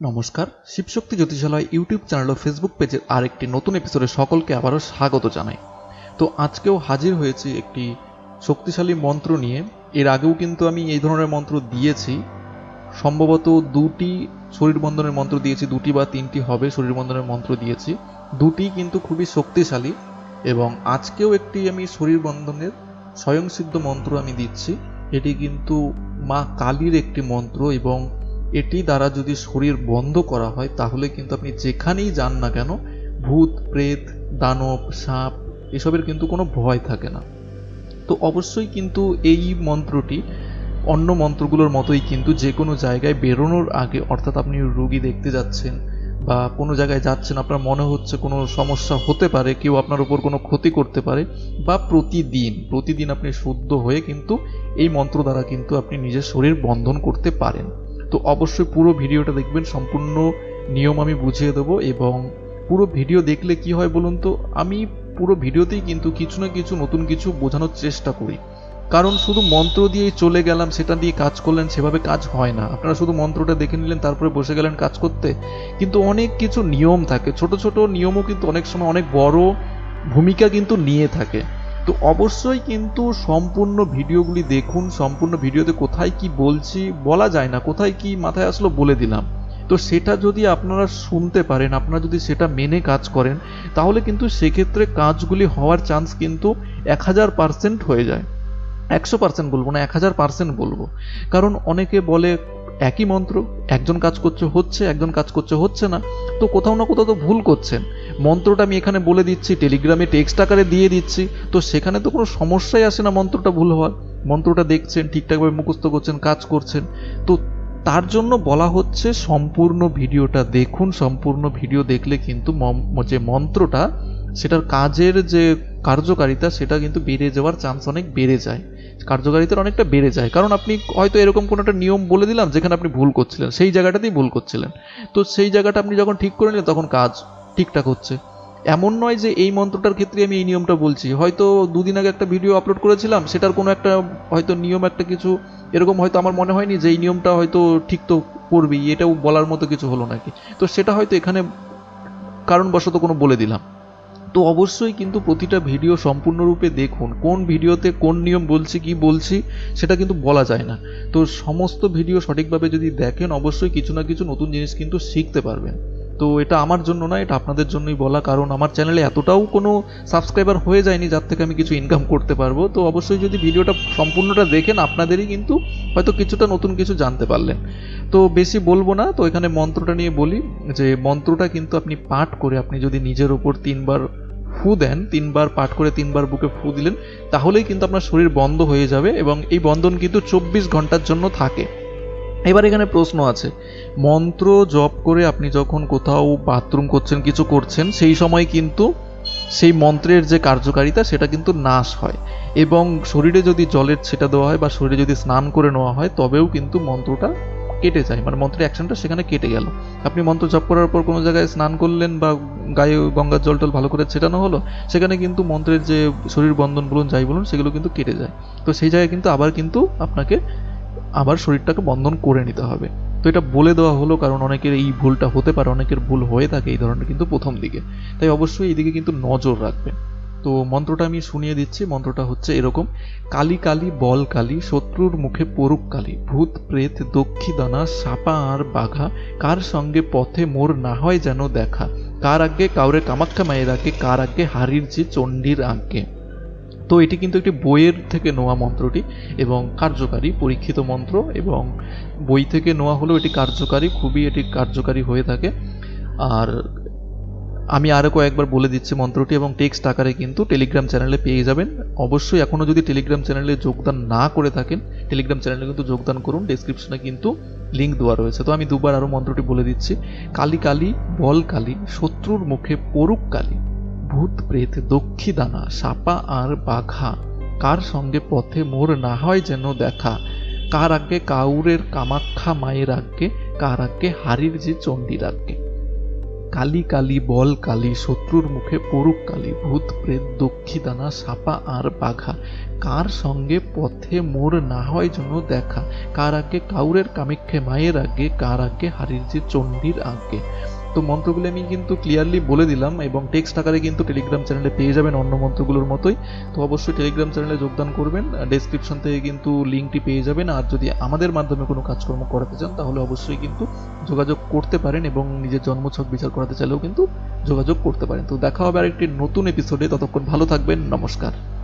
নমস্কার, Shivshakti Jyotishalay YouTube channel ও Facebook পেজের আরেকটি নতুন এপিসোডে সকলকে আবারও স্বাগত জানাই। তো আজকেও হাজির হয়েছি একটি শক্তিশালী মন্ত্র নিয়ে। এর আগেও কিন্তু আমি এই ধরনের মন্ত্র দিয়েছি। সম্ভবত দুটি শরীর বন্ধনের মন্ত্র দিয়েছি, দুটি বা তিনটি হবে শরীর বন্ধনের মন্ত্র দিয়েছি। দুটি কিন্তু খুবই শক্তিশালী এবং আজকেও একটি আমি শরীর বন্ধনের স্বয়ংসিদ্ধ মন্ত্র আমি দিচ্ছি। এটি কিন্তু মা কালীর একটি মন্ত্র এবং এটি দ্বারা যদি শরীর বন্ধ করা হয়, তাহলে কিন্তু আপনি যেখানেই যান না কেন, ভূত, প্রেত, দানব, সাপ, এসবের কিন্তু কোনো ভয় থাকে না। তো অবশ্যই কিন্তু এই মন্ত্রটি অন্য মন্ত্রগুলোর মতোই কিন্তু যে কোনো জায়গায় বেরোনোর আগে, অর্থাৎ আপনি রুগী দেখতে যাচ্ছেন বা কোনো জায়গায় যাচ্ছেন, আপনার মনে হচ্ছে কোনো সমস্যা হতে পারে, কেউ আপনার উপর কোনো ক্ষতি করতে পারে, বা প্রতিদিন প্রতিদিন আপনি শুদ্ধ হয়ে কিন্তু এই মন্ত্র দ্বারা কিন্তু আপনি নিজের শরীর বন্ধন করতে পারেন। তো অবশ্যই পুরো ভিডিওটা দেখবেন, সম্পূর্ণ নিয়ম আমি বুঝিয়ে দেবো এবং পুরো ভিডিও দেখলে কি হয় বলুন তো, আমি পুরো ভিডিওতেই কিন্তু কিছু না কিছু, নতুন কিছু বোঝানোর চেষ্টা করি। কারণ শুধু মন্ত্র দিয়েই চলে গেলাম, সেটা দিয়ে কাজ করলেন, সেভাবে কাজ হয় না। আপনারা শুধু মন্ত্রটা দেখে নিলেন, তারপরে বসে গেলেন কাজ করতে। কিন্তু অনেক কিছু নিয়ম থাকে, ছোট ছোট নিয়মও কিন্তু অনেক সময় অনেক বড় ভূমিকা কিন্তু নিয়ে থাকে। তো অবশ্যই কিন্তু সম্পূর্ণ ভিডিওগুলি দেখুন, সম্পূর্ণ ভিডিওতে কোথায় কি বলছি বলা যায় না, কোথায় কি মাথায় আসলো বলে দিলাম। তো সেটা যদি আপনারা শুনতে পারেন, আপনারা যদি সেটা মেনে কাজ করেন, তাহলে কিন্তু সেক্ষেত্রে কাজগুলি হওয়ার চান্স কিন্তু এক হাজার পার্সেন্ট হয়ে যায়। একশো পার্সেন্ট বলব না, এক হাজার পার্সেন্ট বলব। কারণ অনেকে বলে একই মন্ত্র, একজন কাজ করছে হচ্ছে, একজন কাজ করছে হচ্ছে না, তো কোথাও না কোথাও তো ভুল করছেন। মন্ত্রটা আমি এখানে বলে দিচ্ছি, টেলিগ্রামে টেক্সট আকারে দিয়ে দিচ্ছি, তো সেখানে তো কোনো সমস্যাই আসে না মন্ত্রটা ভুল হওয়ার। মন্ত্রটা দেখছেন, ঠিকঠাকভাবে মুখস্থ করছেন, কাজ করছেন। তো তার জন্য বলা হচ্ছে সম্পূর্ণ ভিডিওটা দেখুন, সম্পূর্ণ ভিডিও দেখলে কিন্তু যে মন্ত্রটা, সেটার কাজের যে কার্যকারিতা, সেটা কিন্তু বেড়ে যাওয়ার চান্স অনেক বেড়ে যায়। কার্যকারিতার অনেকটা বেড়ে যায়। কারণ আপনি হয়তো এরকম কোনো একটা নিয়ম বলে দিলাম যেখানে আপনি ভুল করছিলেন, সেই জায়গাটাতেই ভুল করছিলেন। তো সেই জায়গাটা আপনি যখন ঠিক করে নিলেন, তখন কাজ ঠিকঠাক হচ্ছে। এমন নয় যে এই মন্ত্রটার ক্ষেত্রে আমি এই নিয়মটা বলছি। হয়তো দুদিন আগে একটা ভিডিও আপলোড করেছিলাম, সেটার কোনো একটা হয়তো নিয়ম একটা কিছু, এরকম হয়তো আমার মনে হয়নি যে এই নিয়মটা হয়তো ঠিক তো করবেই, এটাও বলার মতো কিছু হলো নাকি। তো সেটা হয়তো এখানে কারণবশত কোনো বলে দিলাম। তো অবশ্যই কিন্তু প্রতিটা ভিডিও সম্পূর্ণরূপে দেখুন। কোন ভিডিওতে কোন নিয়ম বলছি, কি বলছি, সেটা কিন্তু বলা যায় না। তো সমস্ত ভিডিও সঠিকভাবে যদি দেখেন, অবশ্যই কিছু না কিছু নতুন জিনিস কিন্তু শিখতে পারবেন। তো এটা আমার জন্য না, এটা আপনাদের জন্যই বলা, কারণ আমার চ্যানেলে এতটাও কোনো সাবস্ক্রাইবার হয়ে যায়নি যার থেকে আমি কিছু ইনকাম করতে পারব। তো অবশ্যই যদি ভিডিওটা সম্পূর্ণটা দেখেন, আপনাদেরই কিন্তু হয়তো কিছুটা নতুন কিছু জানতে পারলেন। তো বেশি বলব না, তো এখানে মন্ত্রটা নিয়ে বলি যে, মন্ত্রটা কিন্তু আপনি পাঠ করে আপনি যদি নিজের ওপর তিনবার ফু দেন, তিনবার পাঠ করে তিনবার বুকে ফু দিলেন, তাহলেই কিন্তু আপনার শরীর বন্ধ হয়ে যাবে এবং এই বন্ধন কিন্তু চব্বিশ ঘণ্টার জন্য থাকে। এবার এখানে প্রশ্ন আছে। মন্ত্র জপ করে আপনি যখন কোথাও বাথরুম করছেন, কিছু করছেন, সেই সময় কিন্তু সেই মন্ত্রের যে কার্যকারিতা, সেটা কিন্তু নাশ হয়। এবং শরীরে যদি জলের ছেটা দেওয়া হয় বা শরীরে যদি স্নান করে নেওয়া হয়, তবেও কিন্তু মন্ত্রটা কেটে যায়। মানে মন্ত্রের অ্যাকশনটা সেখানে কেটে গেল। আপনি মন্ত্র জপ করার পর কোনো জায়গায় স্নান করলেন বা গায়ে গঙ্গার জল টল ভালো করে ছেটানো হলো, সেখানে কিন্তু মন্ত্রের যে শরীর বন্ধন বলুন যাই বলুন, সেগুলো কিন্তু কেটে যায়। তো সেই জায়গায় কিন্তু আবার কিন্তু আপনাকে আবার শরীরটাকে বন্ধন করে নিতে হবে। তো এটা বলে দেওয়া হলো কারণ অনেকের এই ভুলটা হতে পারে, অনেকের ভুল হয়ে থাকে এই ধরনের কিন্তু প্রথম দিকে। তাই অবশ্যই এইদিকে কিন্তু নজর রাখবেন। তো মন্ত্রটা আমি শুনিয়ে দিচ্ছি, মন্ত্রটা হচ্ছে এরকম, কালি কালি বল কালি, শত্রুর মুখে পড়ুক কালি, ভূত, প্রেত, দক্ষি দানা, সাপা, আর বাঘা, কার সঙ্গে পথে মোর না হয় যেন দেখা, কার আগে কাউরে কামাক্ষা মায়ের আগে কার আগে হারির যে চণ্ডীর আগে তো এটি কিন্তু একটি বইয়ের থেকে নেওয়া মন্ত্রটি এবং কার্যকারী, পরীক্ষিত মন্ত্র এবং বই থেকে নেওয়া হলেও এটি কার্যকারী, খুবই এটি কার্যকারী হয়ে থাকে। আর আমি আরও কয়েকবার বলে দিচ্ছি মন্ত্রটি এবং টেক্সট আকারে কিন্তু টেলিগ্রাম চ্যানেলে পেয়ে যাবেন। অবশ্যই এখনও যদি টেলিগ্রাম চ্যানেলে যোগদান না করে থাকেন, টেলিগ্রাম চ্যানেলে কিন্তু যোগদান করুন। ডেসক্রিপশনে কিন্তু লিঙ্ক দেওয়া রয়েছে। তো আমি দুবার আরও মন্ত্রটি বলে দিচ্ছি। কালি কালি, বল কালি, শত্রুর মুখে পড়ুক কালি। ভূত প্রেত দক্ষি দানা, সাপা আর বাঘা। কার সঙ্গে পথে মোর না হয় যেন দেখা? কার আগে কাউরের কামাক্ষা মায়ের আগে কার আগে হারির যে চণ্ডীর আগে কালি কালি বল কালি, শত্রুর মুখে পড়ুক কালী, ভূত প্রেত দক্ষিদানা সাপা আর বাঘা। কার সঙ্গে পথে মোর না হয় যেন দেখা? কার আগে কাউরের কামিক্ষে মায়ের আগে কার আগে হারির যে চণ্ডীর আগে তো মন্ত্রগুলি আমি কিন্তু ক্লিয়ারলি বলে দিলাম এবং টেক্সট আকারে কিন্তু টেলিগ্রাম চ্যানেলে পেয়ে যাবেন অন্য মন্ত্রগুলোর মতোই। তো অবশ্যই টেলিগ্রাম চ্যানেলে যোগদান করবেন। ডেসক্রিপশন থেকে কিন্তু লিঙ্কটি পেয়ে যাবেন। আর যদি আমাদের মাধ্যমে কোনো কাজকর্ম করাতে চান, তাহলে অবশ্যই কিন্তু যোগাযোগ করতে পারেন এবং নিজের জন্মছক বিচার করাতে চাইলেও কিন্তু যোগাযোগ করতে পারেন। তো দেখা হবে আরেকটি নতুন এপিসোডে ততক্ষণ ভালো থাকবেন। নমস্কার।